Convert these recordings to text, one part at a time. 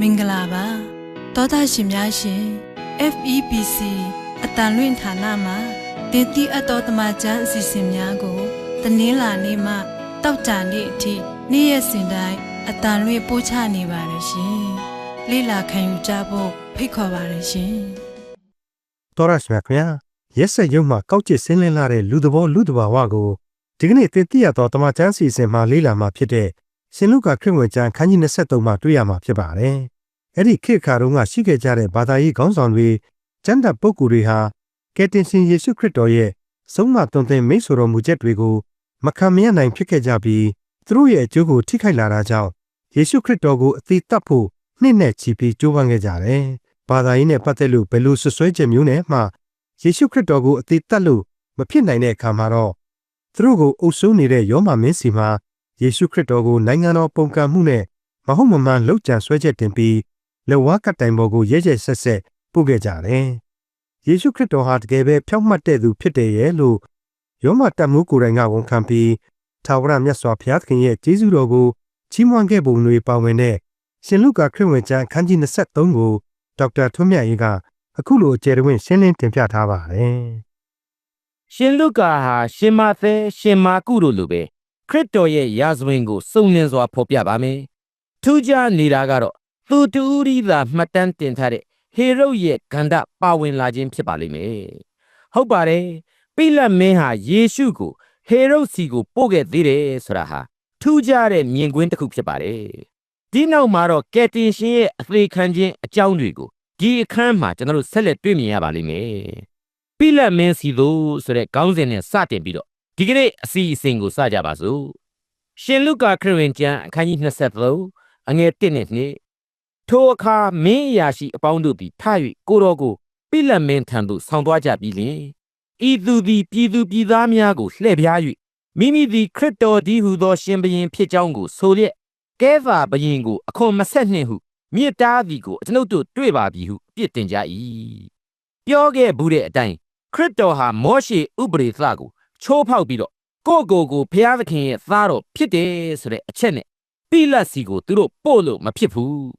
မင်္ဂလာပါတောသားရှင်များရှင် FEBC အတန်လွင့်ဌာနမှာတင်တိအပ်တော်တမချန်းအစီအစဉ်များကိုတနင်္လာနေ့မှတောက်ကြနေ့အထိနေ့ရက်စဉ်တိုင်းအတန်လွင့်ပို့ချနေပါတယ်ရှင်လေ့လာခံယူကြဖို့ဖိတ်ခေါ်ပါတယ်ရှင်တော်ရရှိမြခင်ဗျာရက်ဆက်ရုံမှာကောက်ကျစ်ဆင်းလင်းလာတဲ့လူသဘောလူတဘာဝကိုဒီကနေ့တင်ပြရတော့တမချန်းစီစဉ်မှာလေးလာမှာဖြစ်တဲ့ ရှင်လုကာခရစ်ဝင်ကျမ်းခန်းကြီး23မှာတွေ့ရမှာဖြစ်ပါတယ်။အဲ့ဒီခေတ်ခါတုန်းကရှိခဲ့ကြတဲ့ဘာသာရေးခေါင်းဆောင်တွေကျမ်းတပ်ပုဂ္ဂိုလ်တွေဟာကယ်တင်ရှင်ယေရှုခရစ်တော်ရဲ့ဆုံးမသွန်သင်မိတ်ဆိုတော်မူချက်တွေကိုမခံမရနိုင်ဖြစ်ခဲ့ကြပြီးသူတို့ရဲ့အကျိုးကိုထိခိုက်လာတာကြောင့်ယေရှုခရစ်တော်ကိုအသေးတတ်ဖို့နှိမ့်နဲ့ချီပြီးကြိုးပမ်းခဲ့ကြတယ်။ဘာသာရေးနဲ့ပတ်သက်လို့ဘယ်လိုဆွဆွဲချက်မျိုးနဲ့မှယေရှုခရစ်တော်ကိုအသေးတတ်လို့မဖြစ်နိုင်တဲ့အခါမှာတော့သူတို့ကိုအုပ်စိုးနေတဲ့ယောမမင်းစီမှာ ယေရှုခရစ်တော်ကိုနိုင်ငံတော်ပုံကံမှုနဲ့မဟုတ်မမှန်လှုပ်ကြံဆွဲချက်တင်ပြီးလက်ဝါးကပ်တိုင်ပေါ်ကိုရဲရဲဆက်ဆက်ပို့ခဲ့ကြတယ်။ယေရှုခရစ်တော်ဟာတကယ်ပဲဖြောင့်မတ်တဲ့သူဖြစ်တယ်ရဲ့လို့ယောမတတ်မှုကိုယ်တိုင်ကဝန်ခံပြီးထာဝရမြတ်စွာဘုရားသခင်ရဲ့ကျေးဇူးတော်ကိုချီးမွမ်းခဲ့ပုံတွေပါဝင်တဲ့ရှင်လုကာခရစ်ဝင်ကျမ်းခန်းကြီး23ကိုဒေါက်တာထွန်းမြတ်ရေးကအခုလိုအကျယ်တဝင့်ရှင်းလင်းတင်ပြထားပါတယ်။ရှင်လုကာဟာရှင်မသဲရှင်မာကုတို့လိုပဲ ခရစ်တော်ရဲ့ရာဇဝင်ကိုစုံလင်စွာဖော်ပြပါမယ်။ထူးခြားနေတာကတော့သူတူရီသာမှတ်တမ်းတင်ထားတဲ့ဟေရုရဲ့ဂန္ဓပါဝင်လာခြင်းဖြစ်ပါလိမ့်မယ်။ဟုတ်ပါတယ်။ပိလတ်မင်းဟာယေရှုကိုဟေရုစီကိုပို့ခဲ့သေးတယ်ဆိုတာဟာထူးခြားတဲ့မြင်ကွင်းတစ်ခုဖြစ်ပါတယ်။ဒီနောက်မှာတော့ကယ်တင်ရှင်ရဲ့အသေးခံခြင်းအကြောင်းတွေကိုဒီအခန်းမှာကျွန်တော်တို့ဆက်လက်တွေ့မြင်ရပါလိမ့်မယ်။ပိလတ်မင်းစီသို့ဆိုတဲ့ခေါင်းစဉ်နဲ့စတင်ပြီးတော့ ဒီကနေ့အစီအစဉ်ကိုစကြပါစို့ရှင်လုကာခရစ်ဝင်ကျမ်းအခန်းကြီး23အငယ်1နဲ့2ထိုအခါမင်းအရာရှိအပေါင်းတို့သည်ထ၍ကိုတော်ကိုပိလတ်မင်းထံသို့ဆောင်းသွားကြပြီးလျှင်ဤသူသည်ပြည်သူပြည်သားများကိုလှည့်ပြား၍မိမိသည်ခရစ်တော်ဒီဟုသောရှင်ဘုရင်ဖြစ်ကြောင်းကိုဆိုလျက်ကဲဖာဘုရင်ကိုအခွန်မဆက်နှင့်ဟုမြစ်တားသည်ကိုကျွန်ုပ်တို့တွေ့ပါပြီဟုအပြစ်တင်ကြ၏ပြောခဲ့ဘူးတဲ့အတိုင်းခရစ်တော်ဟာမောရှေဥပဒေသကို ချိုးဖောက်ပြီးတော့ကိုယ့်ကိုယ်ကိုဘုရားသခင်ရဲ့သားတော်ဖြစ်တယ်ဆိုတဲ့အချက်နဲ့ပိလတ်စီကိုသူတို့ပို့လို့မဖြစ်ဘူး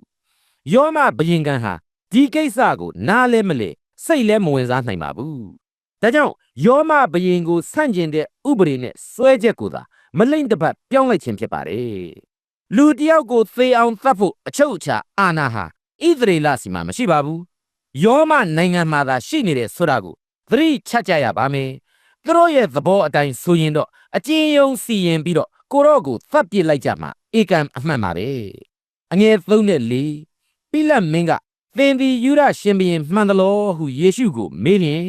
ယောမဘယင်ကန်ဟာဒီကိစ္စကိုနားလဲမလဲစိတ်လဲမဝင်စားနိုင်ပါဘူးဒါကြောင့်ယောမဘယင်ကိုဆန့်ကျင်တဲ့ဥပဒေနဲ့စွဲချက်ကိုသာမလိမ့်တပတ်ပြောင်းလိုက်ခြင်းဖြစ်ပါတယ်လူတယောက်ကိုသေအောင်သတ်ဖို့အချုပ်အခြာအာဏာဟာဣသရေလစီမှာမရှိပါဘူးယောမနိုင်ငံမှာသာရှိနေတယ်ဆိုတာကိုသတိချကြရပါမယ် သူတို့ရဲ့သဘောအတိုင်းဆိုရင်တော့အကျဉ်းယုံစီရင်ပြီးတော့ကိုတော့ကိုသတ်ပစ်လိုက်ကြမှာဧကံအမှန်ပါပဲအငယ်3နဲ့4ပိလတ်မင်းကသင်သည်ယူရရှင်ဘုရင်မှန်သလောဟုယေရှုကိုမေးလျင်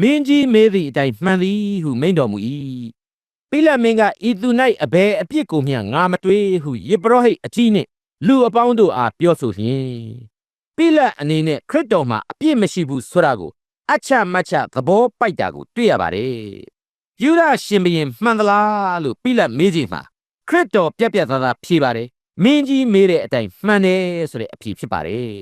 မင်းကြီးမေးသည့်အတိုင်းမှန်သည်ဟုမိန့်တော်မူ၏ပိလတ်မင်းကဤသူ၌အဘယ်အပြစ်ကိုမျှငါမတွေးဟုယေဘရဟိတ်အကြီးနှင့်လူအပေါင်းတို့အားပြောဆိုလျင်ပိလတ်အနေနဲ့ခရစ်တော်မှာအပြစ်မရှိဘူးဆိုတာကို အချမတ်ချသဘောပိုက်တာကိုတွေ့ရပါတယ်။ယူဒရှင်ဘုရင်မှန်သလားလို့ပိလတ်မေးချိန်မှာခရစ်တော်ပြက်ပြက်သားသားဖြေပါတယ်။မင်းကြီးမေးတဲ့အတိုင်းမှန်တယ်ဆိုတဲ့အဖြေဖြစ်ပါတယ်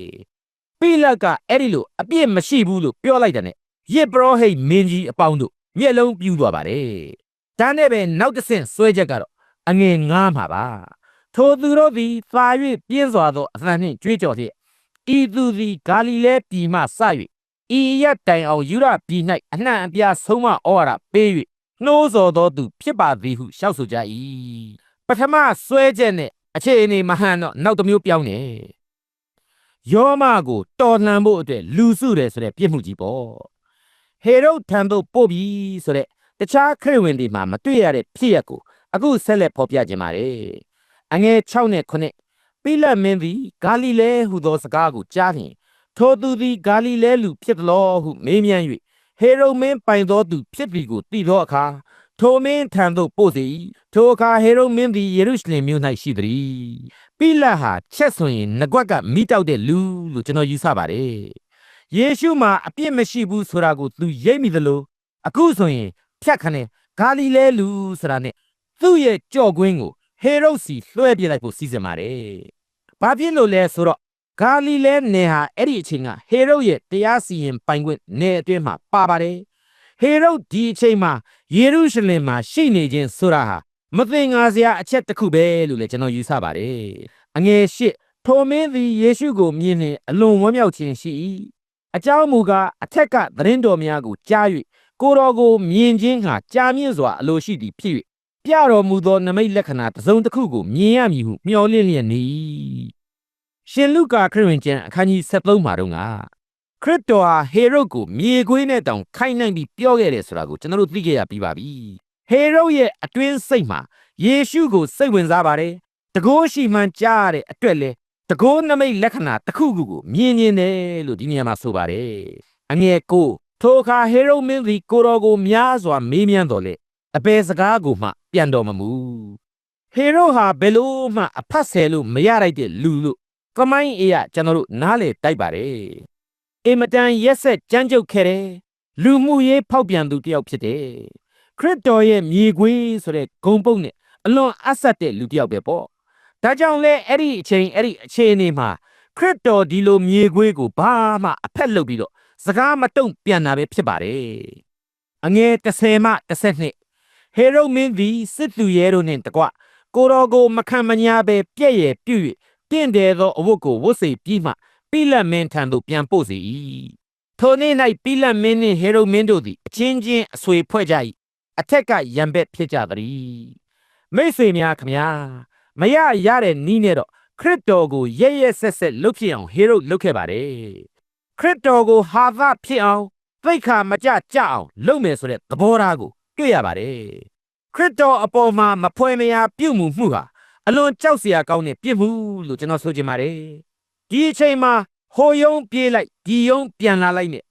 ။ပိလတ်ကအဲ့ဒီလိုအပြစ်မရှိဘူးလို့ပြောလိုက်တဲ့နဲ့ယေဘရဟိတ်မင်းကြီးအပေါင်းတို့မျက်လုံးပြူးသွားပါတယ်။ဒါနဲ့ပဲနောက်တစ်ဆင့်ဆွဲချက်ကတော့အငယ်ငားမှာပါ။ထိုသူတို့သည်သာ၍ပြင်းစွာသောအသံနှင့်ကြွေးကြော်လျက်ဤသူသည်ဂါလိလဲပြည်မှစ၍ ဤရက်တိုင်အောင်ယူရပြည်၌အနှံ့အပြားဆုံးမဩဝါဒပေး၍နှိုးဆော်သောသူဖြစ်ပါသည်ဟုရှောက်ဆိုကြ၏ပထမဆွဲချက်နဲ့အခြေအနေမဟန်တော့နောက်တစ်မျိုးပြောင်းတယ်ယောမကိုတော်လှန်ဖို့အတွက်လူစုတယ်ဆိုတဲ့ပြစ်မှုကြီးပေါ့ဟေရုထံသို့ပို့ပြီးဆိုတဲ့တခြားခရစ်ဝင်တွေမှာမတွေ့ရတဲ့ဖြစ်ရပ်ကိုအခုဆက်လက်ဖော်ပြခြင်းပါတယ်အငယ်6နဲ့9ပိလတ်မင်းသည်ဂါလိလဲဟူသောစကားကိုကြားလျင် ထိုသူသည်ဂါလိလဲလူဖြစ်သလောဟုမေးမြန်း၍ဟေရုမင်းပိုင်သောသူဖြစ်ပြီကိုသိသောအခါထိုမင်းထံသို့ပို့စေ၏ထိုအခါဟေရုမင်းသည်ယေရုရှလင်မြို့၌ရှိသည်ပိလတ်ဟာချက်ဆိုရင်ငကွက်ကမိတောက်တဲ့လူလို့ကျွန်တော်ယူဆပါတယ်ယေရှုမှာအပြစ်မရှိဘူးဆိုတာကိုသူရိပ်မိသလိုအခုဆိုရင်ဖြတ်ခနဲ့ဂါလိလဲလူဆိုတာနဲ့သူ့ရဲ့ကြော့ကွင်းကိုဟေရုစီလွှဲပြလိုက်ဖို့စီစဉ်ပါတယ်ဘာဖြစ်လို့လဲဆိုတော့ ဂါလိလဲနယ်ဟာအဲ့ဒီအချိန်ကဟေရုရဲ့တရားစီရင်ပိုင်ခွင့်နယ်အတွင်းမှာပါပါတယ်ဟေရုဒီအချိန်မှာယေရုရှလင်မှာရှိနေခြင်းဆိုတာဟာမသင်္ကာစရာအချက်တစ်ခုပဲလို့လည်းကျွန်တော်ယူဆပါတယ်အငယ်ရှစ်ထိုမင်းသည်ယေရှုကိုမြင်လျင်အလွန်ဝမ်းမြောက်ခြင်းရှိ၏အကြောင်းမူကားအထက်ကသတင်းတော်များကိုကြား၍ကိုတော်ကိုမြင်ခြင်းဟာကြာမြင့်စွာအလိုရှိသည်ဖြစ်၍ပြတော်မူသောနမိတ်လက္ခဏာတစ်စုံတစ်ခုကိုမြင်ရမည်ဟုမျှော်လင့်လျက်နေ၏ ရှင်လုကာခရစ်ဝင်ကျမ်းအခန်းကြီး73မှာတော့ကခရစ်တော်ဟာဟေရုဒ်ကိုမြေခွေးနဲ့တောင်ခိုင်းနိုင်ပြီးပြောခဲ့တယ်ဆိုတာကိုကျွန်တော်တို့သိခဲ့ရပြီးပါပြီဟေရုဒ်ရဲ့အတွင်းစိတ်မှာယေရှုကိုစိတ်ဝင်စားပါတယ်တကိုးရှိမှန်ကြားရတဲ့အတွက်လေတကိုးနမိတ်လက္ခဏာတစ်ခုခုကိုမြင်မြင်တယ်လို့ဒီနေရာမှာဆိုပါတယ်အငယ်ကိုထိုအခါဟေရုဒ်မင်းသည်ကိုတော်ကိုများစွာမေးမြန်းတော်လေအဘယ်စကားကိုမှပြန်တော်မမူဟေရုဒ်ဟာဘယ်လို့မှအဖတ်ဆယ်လို့မရလိုက်တဲ့လူလို့ ကမိုင်းအေးကကျွန်တော်တို့နားလေတိုက်ပါတယ်အင်မတန်ရက်ဆက်ကြမ်းကြုတ်ခဲ့တယ်လူမှုရေးဖောက်ပြန်သူတစ်ယောက်ဖြစ်တယ်ခရစ်တော်ရဲ့မြေခွေးဆိုတဲ့ဂုံပုတ်နဲ့အလွန်အဆက်တဲ့လူတစ်ယောက်ပဲပေါ့ဒါကြောင့်လဲအဲ့ဒီအချိန်အဲ့ဒီအခြေအနေမှာခရစ်တော်ဒီလိုမြေခွေးကိုဘာမှအဖက်လုပ်ပြီးတော့စကားမတုံ့ပြန်တာပဲဖြစ်ပါတယ်အငယ်30မှ32ဟေရုမင်းသည်စစ်သူရဲတို့နှင့်တကွကိုတော်ကိုမခံမညာပဲပြည့်ရဲ့ပြု၍တ င့်တယ်သောအဝတ်ကိုဝတ်စေပြီးမှပိလတ်မင်းထံသို့ပြန်ပို့စေ၏ထိုနေ့၌ပိလတ်မင်းနှင့်ဟေရုမင်းတို့သည်အချင်းချင်းအဆွေဖွဲ့ကြ၏အထက်ကရံဘက်ဖြစ်ကြသည်မိတ်ဆွေများခမညာမရရတဲ့နီးနဲ့တော့ခရစ်တော်ကိုရဲရဲဆက်ဆက်လှုပ်ဖြစ်အောင်ဟေရုလုပ်ခဲ့ပါတယ်ခရစ်တော်ကိုဟာသဖြစ်အောင်သိခါမကြကြအောင်လုပ်မယ်ဆိုတဲ့သဘောထားကိုတွေ့ရပါတယ်ခရစ်တော်အပေါ်မှာမဖွဲမရပြုတ်မှုမှုဟာ အလွန်ကြောက်စရာကောင်းတဲ့ပြစ်မှုလို့ကျွန်တော်ဆိုချင်ပါတယ်ဒီအချိန်မှာဟိုယုံပြေးလိုက်ဒီယုံပြန်လာလိုက်နဲ့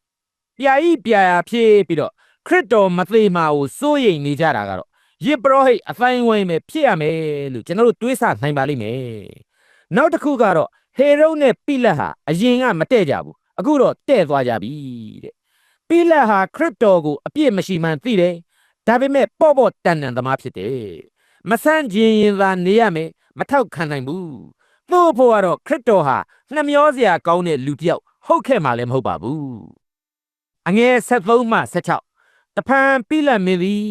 ပြာဤပြာရာဖြည့်ပြီးတော့ခရစ်တော်မသေးမှာကိုစိုးရိမ်နေကြတာကတော့ယေဘရဟိတ်အတိုင်းဝိုင်းပဲဖြစ်ရမယ်လို့ကျွန်တော်တို့တွေးဆနိုင်ပါလိမ့်မယ်နောက်တစ်ခုကတော့ဟေရုနဲ့ပိလတ်ဟာအရင်ကမတဲ့ကြဘူးအခုတော့တဲ့သွားကြပြီတဲ့ပိလတ်ဟာခရစ်တော်ကိုအပြစ်မရှိမှန်းသိတယ်ဒါပေမဲ့ပေါ့ပေါ့တန်တန်သမားဖြစ်တယ် မဆန့်ကျင်ရင်သာနေရမယ်မထောက်ခံနိုင်ဘူးသူ့ဖို့ကတော့ခရစ်တော်ဟာနှမျောစရာကောင်းတဲ့လူတစ်ယောက်ဟုတ်ခဲ့မှလည်းမဟုတ်ပါဘူးအငယ်73မှ16တဖန်ပိလတ်မင်းသည်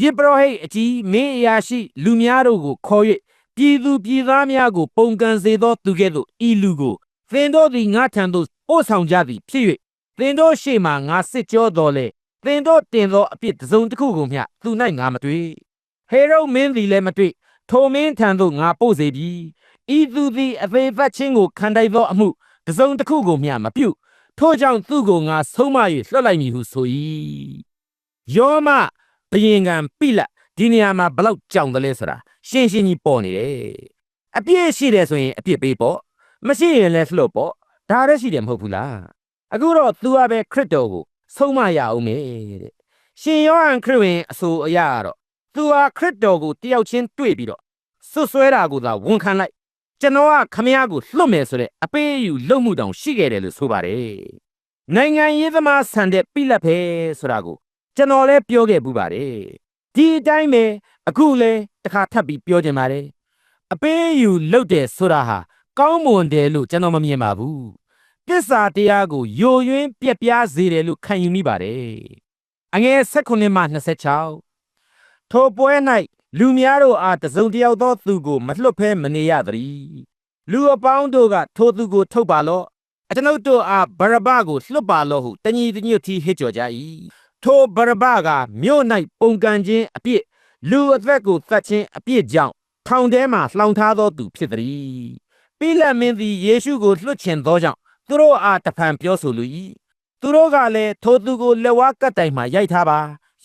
ယေဘရဟိတ်အကြီးမင်းအရာရှိ လူများတို့ကိုခေါ်၍ပြည်သူပြည်သားများကို ပုံကန်စေသောသူကဲ့သို့ဤလူကိုသင်တို့သည်ငါထံသို့ပို့ဆောင်ကြသည်ဖြစ်၍သင်တို့ရှေ့မှငါစစ်ကြောတော်လေသင်တို့တင်သောအပြစ်တစ်စုံတစ်ခုကိုမျှသူ၌ငါမတွေ့ ဟေရုမင်းသည်လည်းမတွေ့ထိုမင်းထံသို့ငါပို့စေပြီဤသူသည်အသေးဖတ်ခြင်းကိုခံတိုက်သောအမှုတစ်စုံတစ်ခုကိုမျှမပြုထို့ကြောင့်သူ့ကိုငါဆုံးမ၍လွှတ်လိုက်မည်ဟုဆို၏ယောမဘယင်ကံပိလတ်ဒီနေရာမှာဘလောက်ကြောင်တယ်လဲဆိုတာရှင်းရှင်းကြီးပေါ်နေတယ်အပြည့်ရှိတယ်ဆိုရင်အပြည့်ပေးပေါ့မရှိရင်လည်းလှုပ်ပေါ့ဒါလည်းရှိတယ်မဟုတ်ဘူးလားအခုတော့ तू ကပဲခရစ်တော်ကိုဆုံးမရအောင်မေတဲ့ရှင်ယောဟန်ခရစ်ဝင်အဆိုအရကတော့ तू ဟာခရစ်တော်ကိုတယောက်ချင်းတွေ့ပြီးတော့ဆွဆွဲတာကိုသာဝန်ခံလိုက်ကျွန်တော်ကခမည်းကိုလွတ်မယ်ဆိုတဲ့အပေးအယူလုံမှုတောင်ရှိခဲ့တယ်လို့ဆိုပါတယ်နိုင်ငံရေးသမားဆန်တဲ့ပိလက်ပဲဆိုတာကိုကျွန်တော်လည်းပြောခဲ့ပူပါတယ်ဒီအတိုင်းပဲအခုလည်းတစ်ခါထပ်ပြီးပြောချင်ပါတယ်အပေးအယူလုပ်တယ်ဆိုတာဟာကောင်းမွန်တယ်လို့ကျွန်တော်မမြင်ပါဘူးပစ္စာတရားကိုယိုယွင်းပြက်ပြားစေတယ်လို့ခံယူမိပါတယ်အငယ်16မှ26 ထိုပွဲ၌လူများတို့အားတစုံတယောက်သောသူကိုမလွတ်ဖဲမနေရသည်လူအပေါင်းတို့ကထိုသူကိုထုတ်ပါလော့အကျွန်ုပ်တို့အားဗရဘကိုလွတ်ပါလော့ဟုတညီတညွတ်တီဟစ်ကြော်ကြ၏ထိုဗရဘကမြို့၌ပုံကန်ခြင်းအပြစ်လူအသက်ကိုသတ်ခြင်းအပြစ်ကြောင့်ထောင်ထဲမှလှောင်ထားသောသူဖြစ်သည်ပိလတ်မင်းသည်ယေရှုကိုလွှတ်ချင်သောကြောင့်သူတို့အားတဖန်ပြောဆိုလို၏သူတို့ကလည်းထိုသူကိုလက်ဝါးကပ်တိုင်မှရိုက်ထားပါ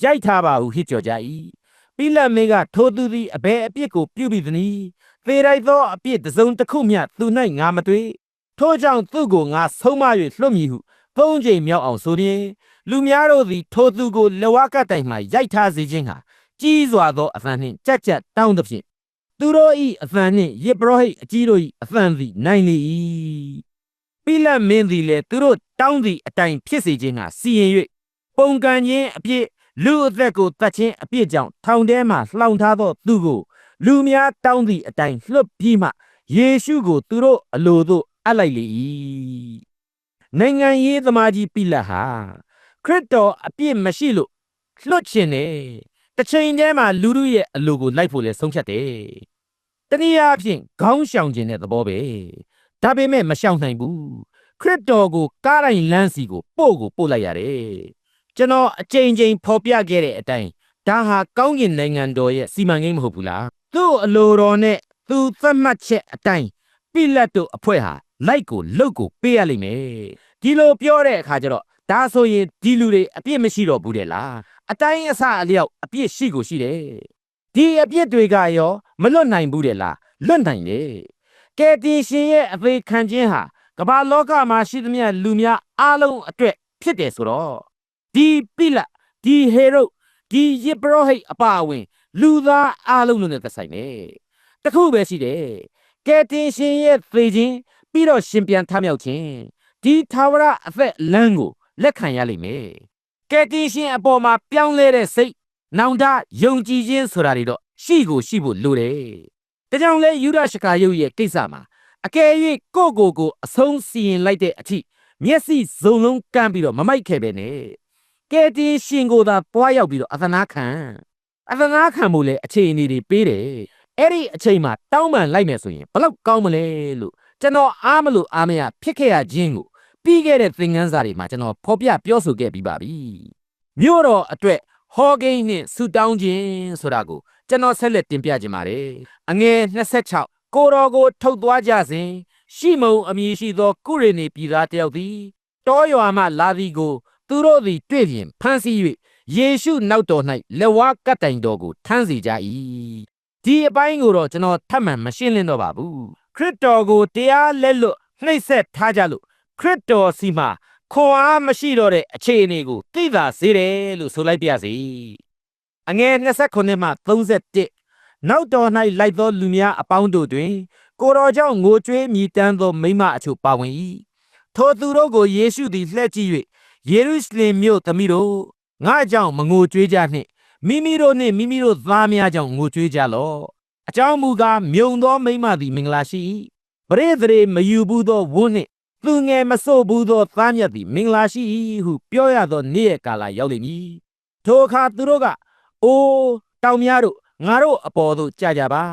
ရိုက်ထားပါဟုဟစ်ကြော်ကြ၏ ပိလတ်မင်းကထိုသူသည်အဘယ်အပြစ်ကိုပြုပြီးသနည်းသေရိုက်သောအပြစ်တစ်စုံတစ်ခုမျှသူ၌ငါမတွေ့ထို့ကြောင့်သူ့ကိုငါဆုံးမ၍လွှတ်မည်ဟုသုံးချိန်မြောက်အောင်ဆိုရင်လူများတို့သည်ထိုသူကိုလက်ဝါးကပ်တိုင်မှရိုက်ထားစေခြင်းဟာကြီးစွာသောအသံနှင့်ကြက်ကြက်တောင်းသဖြင့်သူတို့၏အသံနှင့်ယေဘရဟိတ်အကြီးတို့၏အသံသည်နိုင်လေ၏ပိလတ်မင်းသည်လည်းသူတို့တောင်းသည့်အတိုင်းဖြစ်စေခြင်းကစီရင်၍ပုံကန်ခြင်းအပြစ် လူအသက်ကိုတတ်ခြင်းအပြစ်ကြောင့်ထောင်ထဲမှလှောင်ထားသောသူကိုလူများတောင်းသည့်အတိုင်းလွတ်ပြီးမှယေရှုကိုသူတို့အလိုသို့အပ်လိုက်လေ၏နိုင်ငံရေးသမားကြီးပိလတ်ဟာခရစ်တော်အပြစ်မရှိလို့လွတ်ချင်တယ်တစ်ချိန်တည်းမှာလူတို့ရဲ့အလိုကိုလိုက်ဖို့လဲဆုံးဖြတ်တယ်တနည်းအားဖြင့်ခေါင်းရှောင်ခြင်းတဲ့သဘောပဲဒါပေမဲ့မရှောင်နိုင်ဘူးခရစ်တော်ကိုကားတိုင်းလမ်းစီကိုပို့ကိုပို့လိုက်ရတယ် ကျွန်တော်အချိန်ချင်းဖော်ပြခဲ့တဲ့အတိုင်းဒါဟာကောင်းကင်နိုင်ငံတော်ရဲ့စီမံကိန်းမဟုတ်ဘူးလားသူ့အလိုတော်နဲ့သူသတ်မှတ်ချက်အတိုင်းပိလတ်တို့အဖွဲ့ဟာလိုက်ကိုလုတ်ကိုပေးရလိမ့်မယ်ဒီလိုပြောတဲ့အခါကျတော့ဒါဆိုရင်ဒီလူတွေအပြစ်မရှိတော့ဘူးတဲ့လားအတိုင်းအဆအလျောက်အပြစ်ရှိကိုရှိတယ်ဒီအပြစ်တွေကရောမလွတ်နိုင်ဘူးတဲ့လားလွတ်နိုင်တယ်ကယ်တင်ရှင်ရဲ့အသေးခံခြင်းဟာကမ္ဘာလောကမှာရှိသမျှလူများအားလုံးအတွက်ဖြစ်တယ်ဆိုတော့ ဒီပိလတ်ဒီဟေရုဒီယေဘရဟိတ်အပါအဝင် လူသားအားလုံးလုံးနဲ့သက်ဆိုင်တယ်တခုပဲရှိတယ်ကယ်တင်ရှင်ရဲ့သေခြင်းပြီးတော့ရှင်ပြန်ထမြောက်ခြင်းဒီသာဝရအသက်လမ်းကိုလက်ခံရလိမ့်မယ်ကယ်တင်ရှင်အပေါ်မှာပြောင်းလဲတဲ့စိတ်နောင်တယုံကြည်ခြင်းဆိုတာတွေတော့ရှိကိုရှိဖို့လိုတယ်ဒါကြောင့်လဲယူဒရှကာယုတ်ရဲ့ကိစ္စမှာအကယ်၍ကိုယ့်ကိုယ်ကိုအဆုံးစီရင်လိုက်တဲ့အထိမျက်စိစုံလုံးကမ်းပြီးတော့မမိုက်ခဲ့ပဲနဲ့ ကယ်တင်ရှင်ကိုသာပွားရောက်ပြီးတော့အသနာခံအသနာခံမှုလဲအခြေအနေတွေပေးတယ်အဲ့ဒီအချိန်မှာတောင်းပန်လိုက်မယ်ဆိုရင်ဘလောက်ကောင်းမလဲလို့ကျွန်တော်အားမလို့အားမရဖြစ်ခဲ့ရခြင်းကိုပြီးခဲ့တဲ့သင်ခန်းစာတွေမှာကျွန်တော်ဖော်ပြပြောဆိုခဲ့ပြီးပါပြီမြို့တော်အတွက်ဟောကိန်းနှင့်ဆူတောင်းခြင်းဆိုတာကိုကျွန်တော်ဆက်လက်တင်ပြခြင်းပါတယ်အငယ်26ကိုတော်ကိုထုတ်သွားကြစဉ်ရှိမုံအမည်ရှိသောကုရိနေပြည်သားတယောက်သည်တောရွာမှလာသည်ကို သူတို့သည်တွေ့ဖြင့်ဖမ်းဆီး၍ယေရှုနောက်တော်၌လက်ဝါးကပ်တိုင်တော်ကိုထမ်းစီကြ၏ဒီအပိုင်းကိုတော့ကျွန်တော်ထပ်မံမရှင်းလင်းတော့ပါဘူးခရစ်တော်ကိုတရားလက်လွတ်နှိပ်စက်ထားကြလို့ခရစ်တော်စီမှာခွန်အားမရှိတော့တဲ့အခြေအနေကိုသိသာစေတယ်လို့ဆိုလိုက်ပါစီအငယ်29မှ31နောက်တော်၌လိုက်သောလူများအပေါင်းတို့တွင် ကိုတော်ကြောင့်ငိုကြွေးမြည်တမ်းသောမိမအချို့ပါဝင်၏ထိုသူတို့ကိုယေရှုသည်လှည့်ကြည့်၍ ယေရုရှလင်မြို့သမီးတို့ငါကြောင့်မငိုကြွေးကြနှင့်မိမိတို့နှင့်မိမိတို့သားများကြောင့်ငိုကြွေးကြလော့အကြောင်းမူကားမြုံသောမိမသည်မင်္ဂလာရှိ၏ပရိသေရေမယူဘူးသောဝန်းနှင့်သူငယ်မဆို့ဘူးသောသားမြတ်သည်မင်္ဂလာရှိ၏ဟုပြောရသောနေ့ရက်ကာလရောက်လိမ့်မည်ထိုအခါသူတို့ကအိုးတောင်များတို့ငါတို့အပေါ်သို့ကြာကြပါ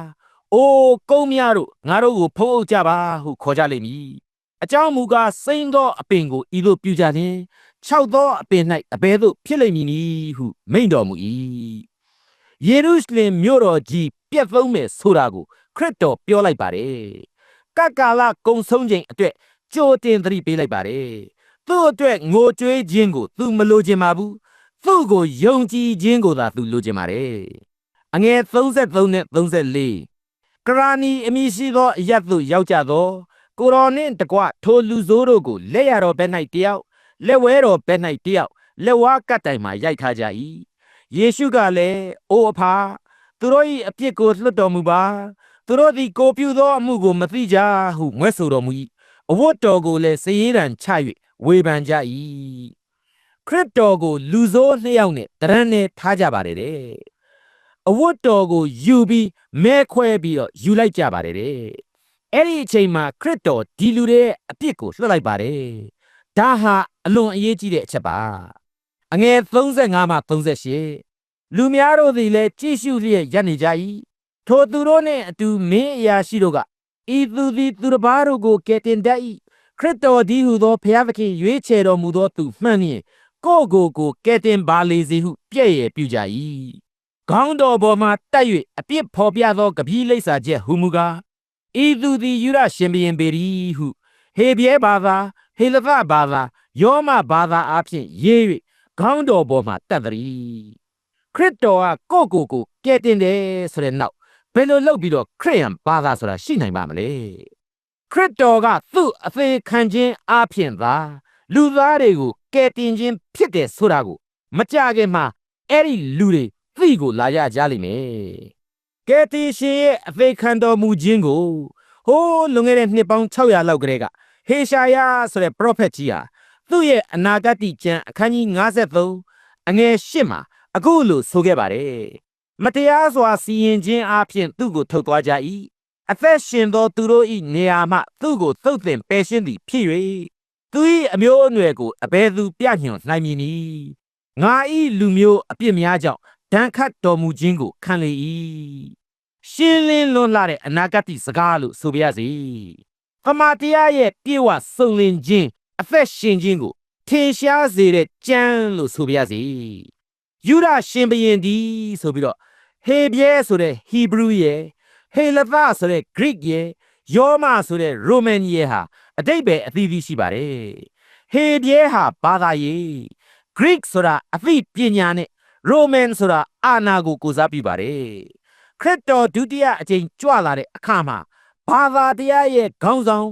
အိုးကုန်းများတို့ငါတို့ကိုဖုံးအုပ်ကြပါဟုခေါ်ကြလိမ့်မည်အကြောင်းမူကားစိမ့်သောအပင်ကိုဤသို့ပြုကြခြင်း ၆သောအပင်၌အဘဲသို့ဖြစ်လိမ့်မည်နီဟုမိန့်တော်မူ၏ယေရုရှလင်မြို့တော်ကြီးပြတ်သုံးမယ်ဆိုတာကိုခရစ်တော်ပြောလိုက်ပါတယ်ကကကာလကုံဆုံးချိန်အတွက်ကြိုတင်သတိပေးလိုက်ပါတယ်သူ့အတွက်ငိုကြွေးခြင်းကိုသူမလိုချင်ပါဘူးသူ့ကိုယုံကြည်ခြင်းကိုသာသူလိုချင်ပါတယ်အငယ်33နဲ့34ကရာနီအမည်ရှိသောအရက်သို့ရောက်ကြသောကိုရောနှင့်တကွထိုလူဆိုးတို့ကိုလက်ရတော်ဘက်၌တယောက် လက်ဝဲတော်ဘက်၌တယောက်လက်ဝါးကတ်တိုင်မှရိုက်ထားကြ၏ယေရှုကလည်းအိုအဖာသူတို့၏အပြစ်ကိုလွတ်တော်မူပါသူတို့သည်ကိုပြုသောအမှုကိုမသိကြဟုငွဲ့ဆိုတော်မူ၏အဝတ်တော်ကိုလည်းစည်ရန်ချ၍ဝေဖန်ကြ၏ခရစ်တော်ကို လူဆိုးနှစ်ယောက်နဲ့တရံနဲ့ထားကြပါတယ်တဲ့အဝတ်တော်ကိုယူပြီးမဲခွဲပြီးတော့ယူလိုက်ကြပါတယ်တဲ့အဲ့ဒီအချိန်မှာခရစ်တော်ဒီလူတွေရဲ့အပြစ်ကိုလွှတ်လိုက်ပါတယ် ဒါဟာအလွန်အရေးကြီးတဲ့အချက်ပါအငယ်35မှ38လူများတို့သည်လည်းကြည့်ရှုလျက်ရပ်နေကြ၏ထိုသူတို့နှင့်အတူမင်းအရာရှိတို့ကဤသူသည်သူတစ်ပါးတို့ကိုကယ်တင်တတ်၏ခရစ်တော်ဒီဟုသောဘုရားသခင်ရွေးချယ်တော်မူသောသူမှန်လျင်ကိုယ့်ကိုယ်ကိုကယ်တင်ပါလေစေဟုပြည့်ရဲ့ပြုကြ၏ခေါင်းတော်ပေါ်မှတက်၍အပြစ်ဖော်ပြသောကပီးလိပ်စာချက်ဟူမူကားဤသူသည်ယူရရှင်ဘရင်ပေရီဟုဟေပြဲဘာသာ ဟေလသဘာသာယောမဘာသာအဖြစ်ရေး၍ခေါင်းတော်ပေါ်မှာတက်သည်ခရစ်တော်ကကိုယ့်ကိုယ်ကိုကယ်တင်တယ်ဆိုတဲ့နောက်ဘယ်လိုလုပ်ပြီးတော့ခရစ်ယာန်ဘာသာဆိုတာရှိနိုင်ပါမလဲခရစ်တော်ကသူ့အသေးခံခြင်းအဖြစ်သာလူသားတွေကိုကယ်တင်ခြင်းဖြစ်တယ်ဆိုတာကိုမကြခင်မှာအဲ့ဒီလူတွေသိကိုလာရကြလိမ့်မယ်ကယ်တင်ရှင်ရဲ့အသေးခံတော်မူခြင်းကိုဟိုးလွန်ခဲ့တဲ့နှစ်ပေါင်း600လောက်ကလေးက ဟေရှာယဆိုတဲ့ prophet ကြီးဟာသူ့ရဲ့အနာဂတ်ကျမ်းအခန်းကြီး53အငယ်8မှာအခုလိုဆိုခဲ့ပါတယ်မတရားစွာစီရင်ခြင်းအပြင်သူ့ကိုထုတ်သွားကြ၏အသက်ရှင်သောသူတို့၏နေရာမှသူ့ကိုသုတ်သင်ပယ်ရှင်းသည်ဖြစ်၍သူ၏အမျိုးအနွယ်ကိုအဘယ်သူပြညွှန်နိုင်မည်နည်းငါ၏လူမျိုးအပြစ်များကြောင့်ဒဏ်ခတ်တော်မူခြင်းကိုခံလေ၏ရှင်းလင်းလွန်းလာတဲ့အနာဂတ်စကားလို့ဆိုပါရစေ ကမာတရားရဲ့ပြေဝစုံလင်ခြင်းအသက်ရှင်ခြင်းကိုထင်ရှားစေတဲ့ကြမ်းလို့ဆိုပြရစီယူဒရှင်ဘရင်ဒီဆိုပြီးတော့ဟေဘရဲဆိုတဲ့ Hebrew ရဲ့ဟေလသဆိုတဲ့ Greek ရဲ့ယောမဆိုတဲ့ Roman ရဲ့ဟာအတိတ်ပဲအသီးသီးရှိပါတယ်ဟေဘရဲဟာဘာသာရေး Greek ဆိုတာအသိပညာနဲ့ Roman ဆိုတာအာနာကိုကိုးစားပြုပါတယ်ခရစ်တော်ဒုတိယအကြိမ်ကြွလာတဲ့အခါမှာ ဘာသာတရားရဲ့ခေါင်းဆောင်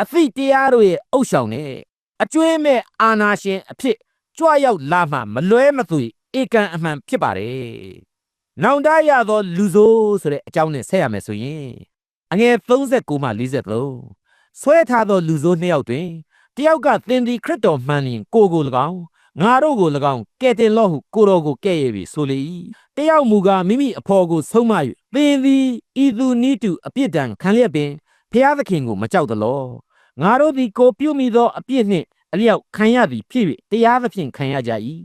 အသိတရားတို့ရဲ့အုပ်ဆောင်နဲ့အကျွင်းမဲ့အာနာရှင်အဖြစ်ကြွရောက်လာမှမလွဲမသွေဧကန်အမှန်ဖြစ်ပါတယ်။နောင်တရသောလူဆိုးဆိုတဲ့အကြောင်းနဲ့ဆက်ရမယ်ဆိုရင်အငယ်39မှ43ဆွဲထားသောလူဆိုးနှစ်ယောက်တွင်တယောက်ကသင်သည်ခရစ်တော်မှန်ရင်ကိုယ်ကို၎င်း ငါတို့ကို၎င်းကဲ့တင်လော့ဟုကိုတော်ကိုကဲ့ရဲ့ပြီဆိုလေ၏တယောက်မူကားမိမိအဖော်ကိုဆုံးမ၍သင်သည်ဤသူနိတုအပြစ်ဒဏ်ခံလျက်ပင်ဖျားသခင်ကိုမကြောက်သလောငါတို့သည်ကိုပြုမိသောအပြစ်နှင့်အလျောက်ခံရသည်ဖြစ်၍တရားသဖြင့်ခံရကြ၏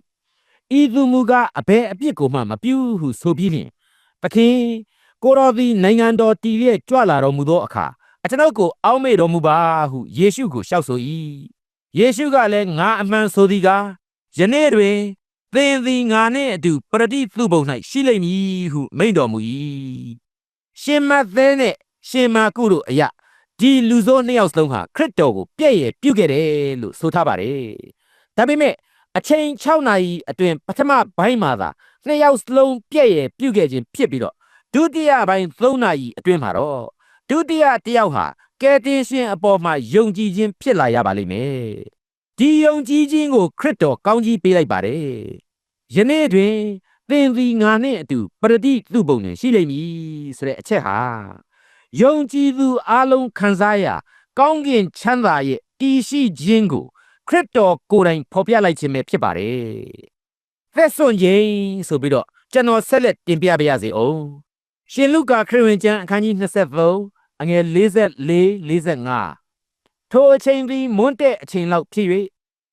ဤသူမူကားအဘယ်အပြစ်ကိုမှမပြုဟုဆိုပြီးလျှင်သခင်ကိုတော်သည်နိုင်ငံတော်တည်ရဲ့ကြွလာတော်မူသောအခါအကျွန်ုပ်ကိုအောက်မေ့တော်မူပါဟုယေရှုကိုလျှောက်ဆို၏ယေရှုကလည်းငါအမှန်ဆိုသည်ကား ယနေ့တွင်သင်သည်ငါနှင့်အတူပရတိသူပုံ၌ရှိလိမ့်မည်ဟုမိန့်တော်မူ၏ရှင်မသဲနှင့်ရှင်မာကုတို့အရာဒီလူဆိုးနှစ်ယောက်စလုံးဟာခရစ်တော်ကိုပြည့်ရဲ့ပြုတ်ခဲ့တယ်လို့ဆိုထားပါတယ်ဒါပေမဲ့အချိန်6နာရီအတွင်းပထမပိုင်းမှာသာနှစ်ယောက်စလုံးပြည့်ရဲ့ပြုတ်ခဲ့ခြင်းဖြစ်ပြီးတော့ဒုတိယပိုင်း3နာရီအတွင်းမှာတော့ဒုတိယတစ်ယောက်ဟာကယ်တင်ရှင်အပေါ်မှာယုံကြည်ခြင်းဖြစ်လာရပါလိမ့်မယ် ဒီယုံကြည်ခြင်းကိုခရစ်တော်ကောင်းကြီးပေးလိုက်ပါတယ်ယနေ့တွင်သင်သည်ငါနှင့်အတူပရတိသူပုံတွင်ရှိလိမ့်မည်ဆိုတဲ့အချက်ဟာယုံကြည်သူအလုံးခံစားရကောင်းကင်ချမ်းသာရဲ့တည်ရှိခြင်းကိုခရစ်တော်ကိုယ်တိုင်ဖော်ပြလိုက်ခြင်းပဲဖြစ်ပါတယ်သက်စွန်ခြင်းဆိုပြီးတော့ကျွန်တော်ဆက်လက်တင်ပြပါရစေအောင်ရှင်လုကာခရစ်ဝင်ကျမ်းအခန်းကြီး23အငယ်44 45ထိုအချိန်သည်မွန်းတဲ့အချိန်လောက်ဖြစ်၍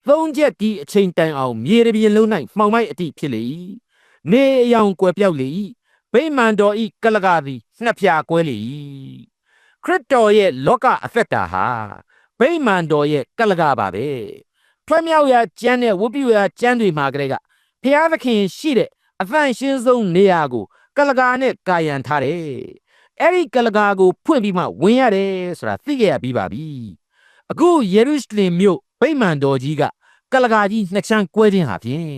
သုံးချက်ဒီအချိန်တိုင်အောင်မြေတပြင်လုံး၌မှောင်မိုက်အတိဖြစ်လေ၏နေအယောင်ကွယ်ပြောက်လေ၏ဗိမာန်တော်ဤကလကာသည်နှစ်ဖြာကွဲလေ၏ခရစ်တော်ရဲ့လောကအသက်တာဟာဗိမာန်တော်ရဲ့ကလကာပါပဲထွမြောက်ရာကျမ်းနဲ့ဝတ်ပြုရာကျမ်းတွေမှာကလေးကဘုရားသခင်ရှိတဲ့အသန့်ရှင်းဆုံးနေရာကို ကလကာနဲ့ကာယံထားတယ်အဲ့ဒီကလကာကို ဖွင့်ပြီးမှဝင်ရတယ်ဆိုတာသိခဲ့ရပြီးပါပြီအခုယေရုရှလင်မြို့ ဗိမာန်တော်ကြီးကကလကာကြီးနှစ်ချမ်းကွဲခြင်းဟာဖြင့်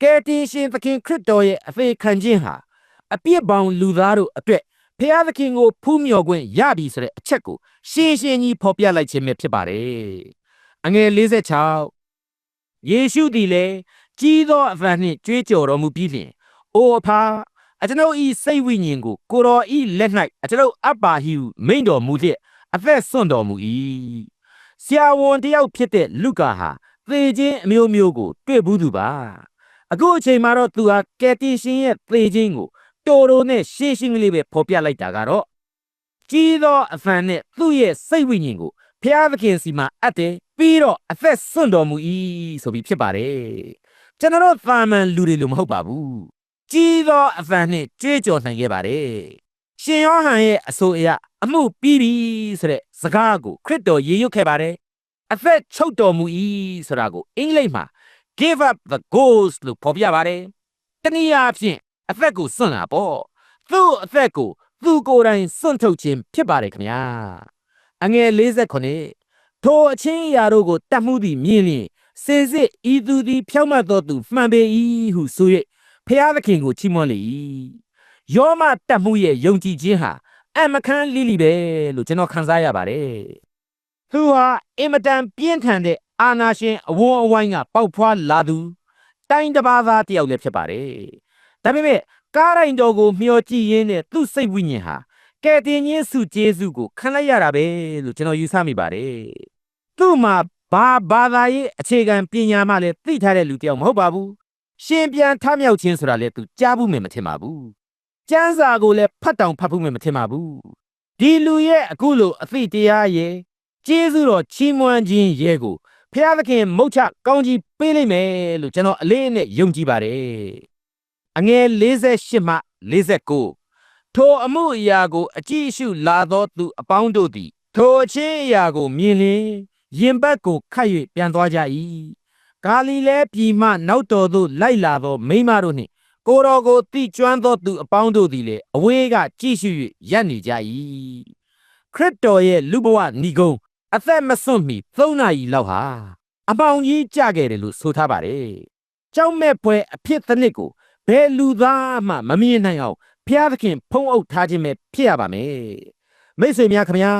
ကယ်တင်ရှင်သခင်ခရစ်တော်ရဲ့အသေးခံခြင်းဟာအပြစ်ပေါင်းလူသားတို့အတွက်ဖျားသခင်ကိုဖူးမြော်ခွင့်ရပြီဆိုတဲ့အချက်ကိုရှင်းရှင်းကြီးဖော်ပြလိုက်ခြင်းပဲဖြစ်ပါတယ်အငယ်46ယေရှုသည်လည်းကြီးသောအသံနှင့်ကြွေးကြော်တော်မူပြီးလျှင်အိုအဖာအကျွန်ုပ်ဤစိတ်ဝိညာဉ်ကိုကိုတော်ဤလက်၌အကျွန်ုပ်အပ်ပါဟိဟုမိန့်တော်မူလျက်အသက်ဆွန့်တော်မူ၏ ဆရာဝန်တယောက်ဖြစ်တဲ့လုကာဟာသေခြင်းအမျိုးမျိုးကို တွေ့ဘူးသူပါအခုအချိန်မှာတော့သူဟာကယ်တင်ရှင်ရဲ့သေခြင်းကိုတိုးတိုးနဲ့ရှင်းရှင်းလေးပဲဖော်ပြလိုက်တာကတော့ကြီးသောအဖန်နဲ့သူ့ရဲ့စိတ်ဝိညာဉ်ကိုဖျားသခင်စီမှာအပ်တယ်ပြီးတော့အသက်ဆွန့်တော်မူ၏ဆိုပြီးဖြစ်ပါတယ်ကျွန်တော်တို့သာမန်လူတွေလိုမဟုတ်ပါဘူးကြီးသောအဖန်နဲ့ကြွေးကြော်နိုင်ခဲ့ပါတယ် ရှင်ယောဟန်ရဲ့အဆိုအရအမှုပြီးပြီဆိုတဲ့စကားကိုခရစ်တော်ရေရွတ်ခဲ့ပါတယ်အသက်ချုပ်တော်မူ၏ဆိုတာကိုအင်္ဂလိပ်မှာ give up the ghost လို့ဖော်ပြပါတယ်တနည်းအားဖြင့်အသက်ကိုစွန့်တာပေါ့သူ့အသက်ကိုသူကိုယ်တိုင်စွန့်ထုတ်ခြင်းဖြစ်ပါတယ်ခင်ဗျာအငယ်49ထိုအချင်းအရာတို့ကိုတတ်မှုသည်မြင်လျင်စင်စစ်ဤသူသည်ဖြောက်မတ်သောသူမှန်ပေ၏ဟုဆို၍ဖျားသခင်ကိုချီးမွမ်းလေ၏ ယောမတတ်မှုရဲ့ယုံကြည်ခြင်းဟာအမခန်းလိလိပဲလို့ကျွန်တော်ခန်းစားရပါတယ်သူဟာအင်မတန်ပြင်းထန်တဲ့အာနာရှင်အဝန်းအဝိုင်းကပေါက်ဖွာလာသူတိုင်းတစ်ပါးသားတယောက်လည်းဖြစ်ပါတယ်ဒါပေမဲ့ကားတိုင်းတော်ကိုမျှော်ကြည့်ရင်းနဲ့သူ့စိတ်ဝိညာဉ်ဟာကဲတင်ချင်းစုကျေးဇူးကိုခံလိုက်ရတာပဲလို့ကျွန်တော်ယူဆမိပါတယ်သူ့မှာဘာဘာသာရေးအခြေခံပညာမှလည်းသိထားတဲ့လူတယောက်မဟုတ်ပါဘူးရှင်ပြန်ထမြောက်ခြင်းဆိုတာလည်းသူကြားဘူးမယ်မထင်ပါဘူး ကျမ်းစာကိုလည်းဖတ်တောင်ဖတ်ဘူးမယ်မထင်ပါဘူးဒီလူရဲ့အခုလိုအသိတရားရဲ့ကျေးဇူးတော်ချီးမွမ်းခြင်းရဲ့ကိုဖျားသခင်မုတ်ချကောင်းကြီးပေးလိမ့်မယ်လို့ကျွန်တော်အလေးနဲ့ယုံကြည်ပါတယ်အငယ်48မှ49ထိုအမှုအရာကို အကြည့်အရှုလာသောသူအပေါင်းတို့သည်ထိုအချင်းအရာကိုမြင်လျင်ရင်ဘတ်ကိုခတ်၍ပြန်သွားကြ၏ဂါလိလဲပြည်မှနောက်တော်သို့လိုက်လာသောမိန်းမတို့နှင့် ကိုတော်ကိုတိကျွမ်းသောသူအပေါင်းတို့သည်လည်းအဝေးကကြည့်ရှု၍ရပ်နေကြ၏ခရစ်တော်ရဲ့လူဘဝဏီကုံအသက်မစွန့်မီ၃နာရီလောက်ဟာအပေါင်ကြီးကြခဲ့တယ်လို့ဆိုထားပါတယ်ကြောက်မဲ့ပွဲအဖြစ်တစ်နစ်ကိုဘယ်လူသားမှမမြင်နိုင်အောင်ဘုရားသခင်ဖုံးအုပ်ထားခြင်းပဲဖြစ်ရပါမယ်မိတ်ဆွေများခင်ဗျာ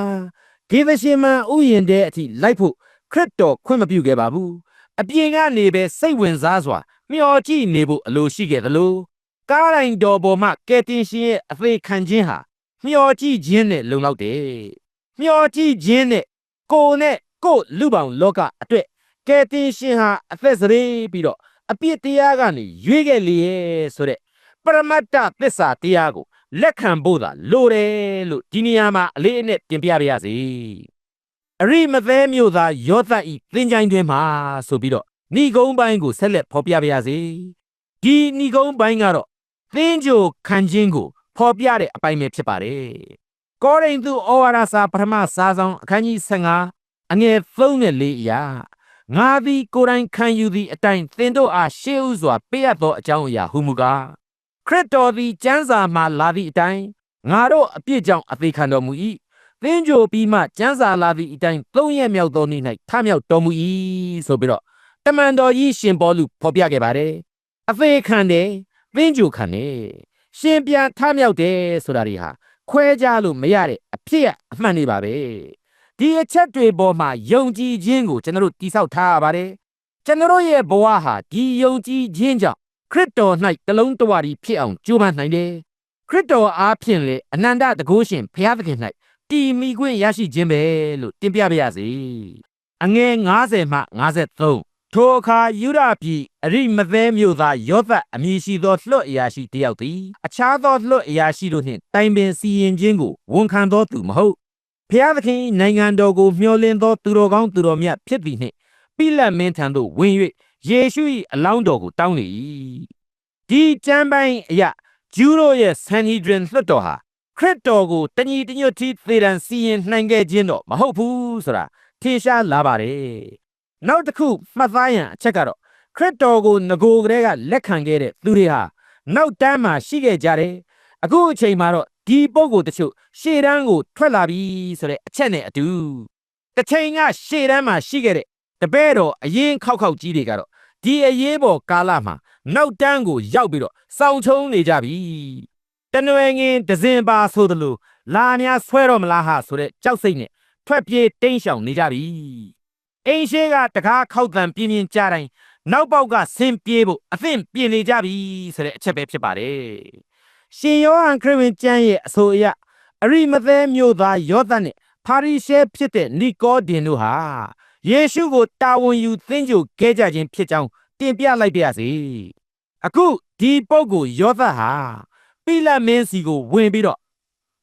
ဂေသရှင်မန်ဥယျင်တဲ့အထိလိုက်ဖို့ခရစ်တော်ခွင့်မပြုခဲ့ပါဘူး အပြင်ကနေပဲစိတ်ဝင်စားစွာမျောကြည့်နေဖို့အလိုရှိခဲ့သလိုကားတိုင်းတော်ပေါ်မှကယ်တင်ရှင်ရဲ့အသေးခံခြင်းဟာမျောကြည့်ခြင်းနဲ့လုံလောက်တယ်မျောကြည့်ခြင်းနဲ့ကိုယ်နဲ့ကိုယ်လူပောင်လောကအတွက်ကယ်တင်ရှင်ဟာအသက်စရေပြီးတော့အပြစ်တရားကနေရွေးခဲ့လေရဲ့ဆိုတဲ့ပရမတ္တသစ္စာတရားကိုလက်ခံဖို့သာလိုတယ်လို့ဒီနေရာမှာအလေးအနက်ပြင်ပြပါရစေ အရိမသဲမျိုးသားယောသတ်ဤသင်္ချိုင်းတွင်မှာဆိုပြီးတော့ဏီကုံးပိုင်းကိုဆက်လက်ဖော်ပြပါရစေဒီဏီကုံးပိုင်းကတော့သင်္ကြိုခံခြင်းကိုဖော်ပြတဲ့အပိုင်းပဲဖြစ်ပါတယ်ကောရိန္သုဩဝါဒစာပထမစာဆောင်အခန်းကြီး15အငယ်3နဲ့4အရာငါသည်ကိုယ်တိုင်ခံယူသည့်အတိုင်းသင်တို့အားရှေးဥစွာပေးအပ်သောအကြောင်းအရာဟုမူကားခရစ်တော်သည်ကျမ်းစာမှလာသည့်အတိုင်းငါတို့အပြစ်ကြောင့်အသေးခံတော်မူ၏ သင်ကြိုပြီးမှကျမ်းစာလာသည့်အတိုင်းသုံးရက်မြောက်သောနေ့၌ထမြောက်တော်မူ၏ဆိုပြီးတော့တမန်တော်ကြီးရှင်ပေါလုဖော်ပြခဲ့ပါတယ်အသေးခံတယ်သင်ကြိုခံတယ်ရှင်ပြန်ထမြောက်တယ်ဆိုတာတွေဟာခွဲခြားလို့မရတဲ့အဖြစ်ရအမှန်နေပါပဲဒီအချက်တွေပေါ်မှာယုံကြည်ခြင်းကိုကျွန်တော်တို့တိဆောက်ထားရပါတယ်ကျွန်တော်ရဲ့ဘဝဟာဒီယုံကြည်ခြင်းကြောင့်ခရစ်တော်၌တလုံးတဝရီဖြစ်အောင်ကြိုးပမ်းနိုင်တယ်ခရစ်တော်အားဖြင့်လေအနန္တတကုရှင်ဘုရားသခင်၌ တည်မိခွင့်ရရှိခြင်းပဲလို့တင်ပြပါရစေအငယ်90မှ53ထိုအခါယူဒပြည်အရိမသဲမြို့သားယောသတ်အမည်ရှိသောလွတ်အရာရှိတယောက်သည်အခြားသောလွတ်အရာရှိတို့နှင့်တိုင်ပင်စီရင်ခြင်းကိုဝန်ခံသောသူမဟုတ်ဖျားသခင်၏နိုင်ငံတော်ကိုမျှော်လင့်သောသူတော်ကောင်းသူတော်မြတ်ဖြစ်သည်နှင့်ပိလတ်မင်းထံသို့ဝင်၍ယေရှု၏အလောင်းတော်ကိုတောင်းလေ၏ဒီကျမ်းပိုင်းအရာဂျူးတို့ရဲ့ဆန်ဟီဒရင်လွှတ်တော်ဟာ ခရစ်တော်ကိုတညီတညွတ်တီသေတံစီရင်နိုင်ခဲ့ခြင်းတော့မဟုတ်ဘူးဆိုတာထင်ရှားလာပါတယ်နောက်တစ်ခုမှတ်သားရန်အချက်ကတော့ခရစ်တော်ကိုငကိုကလေးကလက်ခံခဲ့တဲ့သူတွေဟာနောက်တန်းမှာရှိခဲ့ကြတယ်အခုအချိန်မှာတော့ဒီပုံကိုတချို့ရှေ့တန်းကိုထွက်လာပြီဆိုတဲ့အချက်နဲ့အတူတစ်ချိန်ကရှေ့တန်းမှာရှိခဲ့တဲ့တပည့်တော်အရင်ခောက်ခောက်ကြီးတွေကတော့ဒီအရေးပေါ်ကာလမှာနောက်တန်းကိုရောက်ပြီးတော့စောင့်ချုံနေကြပြီ တနွယ်ငင်ဒဇင်ပါဆိုသလိုလာများဆွဲတော့မလားဟာဆိုတဲ့ကြောက်စိတ်နဲ့ထွက်ပြေးတိမ်းရှောင်နေကြပြီအိမ်ရှိကတကားခောက်တံပြင်းပြင်းကြားတိုင်းနောက်ပေါက်ကဆင်းပြေးဖို့အသင့်ပြင်နေကြပြီဆိုတဲ့အချက်ပဲဖြစ်ပါတယ်ရှင်ယောဟန်ခရစ်ဝင်ကျမ်းရဲ့အဆိုအရအရိမသဲမြို့သားယောသတ်နဲ့ဖာရိရှဲဖြစ်တဲ့နီကောဒင်တို့ဟာယေရှုကိုတာဝန်ယူသင်ကြိုခဲ့ကြခြင်းဖြစ်ကြောင်းတင်ပြလိုက်ပါရစေအခုဒီပုဂ္ဂိုလ်ယောသတ်ဟာ ပိလတ်မင်းစီကိုဝင်ပြီးတော့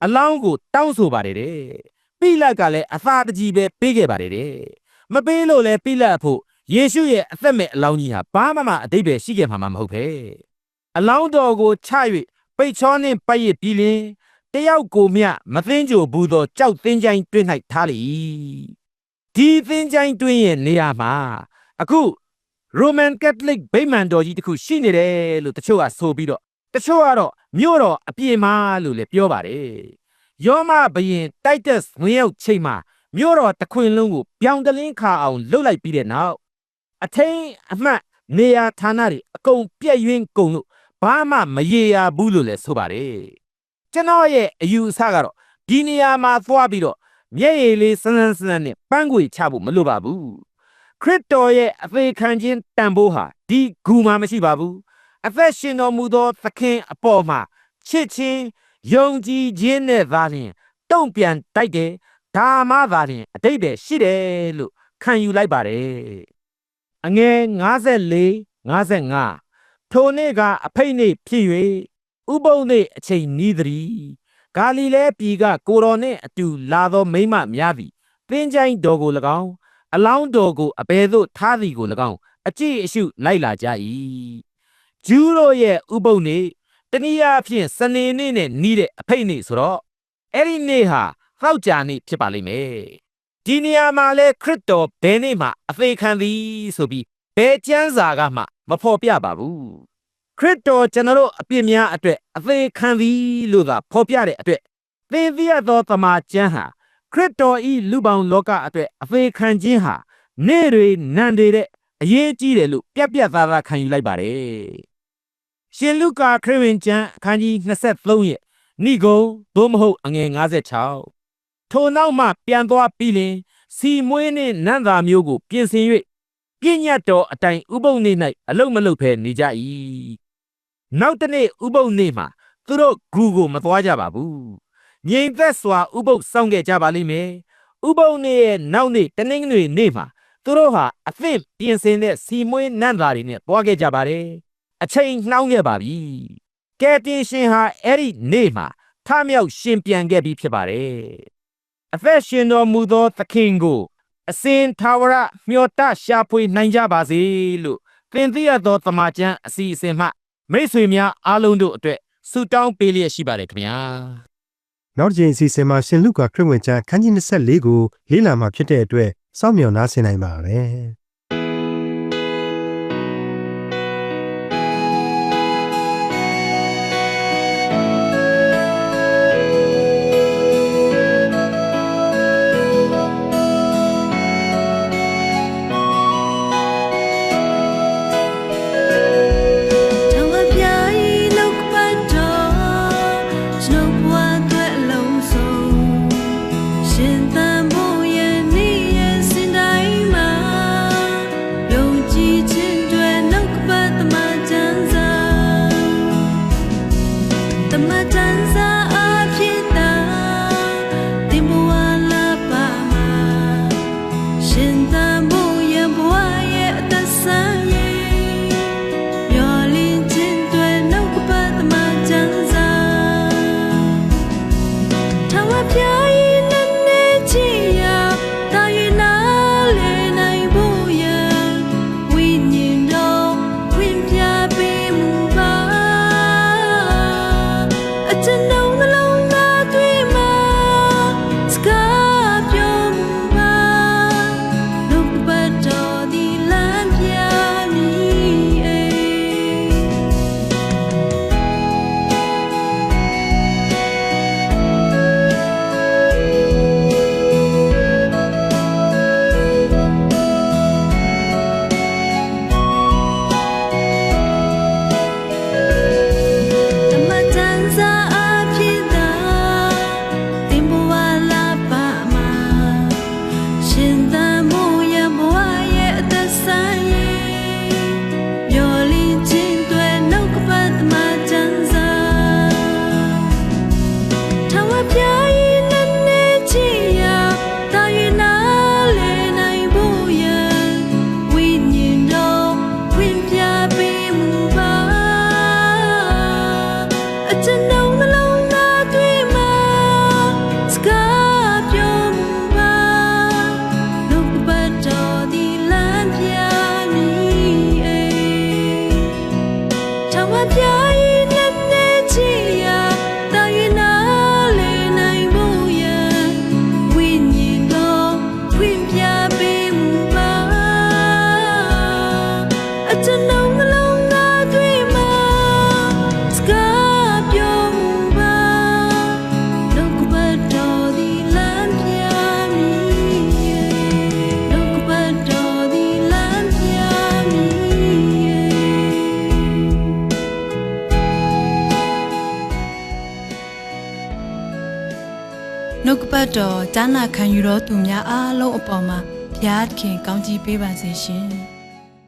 အလောင်းကိုတောင်းဆိုပါတယ်တဲ့ပိလတ်ကလည်းအသာတကြီးပဲပေးခဲ့ပါတယ်တဲ့မပေးလို့လဲပိလတ်အဖို့ယေရှုရဲ့အသက်မဲ့အလောင်းကြီးဟာဘာမှမအတိတ်ပဲရှိခဲ့မှာမဟုတ်ပဲအလောင်းတော်ကိုချ၍ပိတ်ချောနှင့်ပိုက်ရပြီးလင်တယောက်ကိုမျှမသိင်းကြိုဘူးသောကြောက်သင်းချိုင်းတွင်း၌ထားလေဒီသင်းချိုင်းတွင်းရဲ့နေရာမှာအခု Roman Catholic ဗိမာန်တော်ကြီးတစ်ခုရှိနေတယ်လို့တချို့ကဆိုပြီးတော့ တချို့ကတော့မြို့တော်အပြင်မှာလို့လည်းပြောပါတယ်ယောမဘရင် Titus ဝင်ရောက်ချိန်မှာမြို့တော်တစ်ခွင်လုံးကိုပြောင်တလင်းခါအောင်လှုပ်လိုက်ပြီးတဲ့နောက်အထိန်အမှတ်နေရာဌာနတွေအကုန်ပြည့်ရင်းကုန်လို့ဘာမှမရေရာဘူးလို့လည်းဆိုပါတယ်ကျွန်တော်ရဲ့အယူအဆကတော့ဒီနေရာမှာသွားပြီးတော့မျက်ရည်လေးစမ်းစမ်းစမ်းနဲ့ပန်းခွေချဖို့မလိုပါဘူးခရစ်တော်ရဲ့အသေးခံခြင်းတန်ဖိုးဟာဒီဂူမှာမရှိပါဘူး အသက်ရှင်တော်မူသောသခင်အပေါ်မှာချစ်ချင်းယုံကြည်ခြင်းနဲ့သာလျှင်တုံ့ပြန်တိုက်တယ်ဒါမှသာလျှင်အတိတ်ပဲရှိတယ်လို့ခံယူလိုက်ပါတယ်အငယ်54 55ထိုနေ့ကအဖိတ်နေ့ဖြစ်၍ဥပုံနေ့အချိန်နီးသည်ဂါလိလဲပြည်ကကိုတော်နှင့်အတူလာသောမိမများသည်သင်ချိုင်းတော်ကို၎င်းအလောင်းတော်ကိုအဘယ်သို့ထားသည်ကို၎င်းအကြည့်အရှုလိုက်လာကြ၏ ဂျူးတို့ရဲ့ဥပုံနေ့တနည်းအားဖြင့်စနေနေ့နဲ့နီးတဲ့အဖိတ်နေ့ဆိုတော့အဲ့ဒီနေ့ဟာသတောက်ကြနေ့ဖြစ်ပါလိမ့်မယ်ဒီနေရာမှာလဲခရစ်တော်ဘယ်နေ့မှအသေးခံသည်ဆိုပြီးဘယ်ကျမ်းစာကမှမဖော်ပြပါဘူးခရစ်တော်ကျွန်တော်တို့အပြစ်များအတွက်အသေးခံသည်လို့သာဖော်ပြတဲ့အတွက်သင်သိရသောတမန်ကျမ်းဟာခရစ်တော်ဤလူပေါင်းလောကအတွက်အသေးခံခြင်းဟာနေ့တွေနံတွေတဲ့အရေးကြီးတယ်လို့ပြက်ပြက်သားသားခံယူလိုက်ပါတယ် ရှင်လုကာခရစ်ဝင်ကျမ်းအခန်းကြီး23ရဲ့ဏိဂုံသို့မဟုတ်အငယ်56ထိုနောက်မှပြန်သွားပြီးလင်စီမွေးနှင့်နန္တာမျိုးကို ပြင်ဆင်၍ပြည့်ညတ်တော်အတိုင်းဥပုံနေ့၌အလုံးမလုံးဖဲနေကြ၏နောက်တစ်နေ့ဥပုံနေ့မှာသူတို့ဂူကိုမသွားကြပါဘူးငြိမ်သက်စွာဥပုပ်ဆောင်ခဲ့ကြပါလိမ့်မယ်ဥပုံနေ့ရဲ့နောက်နေ့တနင်္ဂနွေနေ့မှာသူတို့ဟာအသင့်ပြင်ဆင်တဲ့စီမွေးနန္တာတွေနဲ့သွားခဲ့ကြပါတယ် အချိန်နှောင်းခဲ့ပါပြီ။ကယ်တင်ရှင်ဟာအဲ့ဒီနေ့မှာထမြောက်ရှင်ပြန်ခဲ့ပြီဖြစ်ပါတယ်။အသက်ရှင်တော်မူသောသခင်ကို အစဉ်သာဝရမျှော်တရှာဖွေနိုင်ကြပါစေလို့သင်သိရသောတမန်ကျမ်းအစီအစဉ်မှမိတ်ဆွေများအားလုံးတို့အတွက်ဆုတောင်းပေးလျက်ရှိပါတယ်ခင်ဗျာ။နောက်တစ်ချိန်အစီအစဉ်မှာရှင်လုကာခရစ်ဝင်ကျမ်းခန်းကြီး24ကိုလေ့လာမှာဖြစ်တဲ့အတွက်စောင့်မျှော်နားဆင်နိုင်ပါရယ် အ ပတ်တော်ဈာနာခံယူတော်သူများအားလုံးအပေါ်မှာဘုရားသခင်ကောင်းချီးပေးပါစေရှင်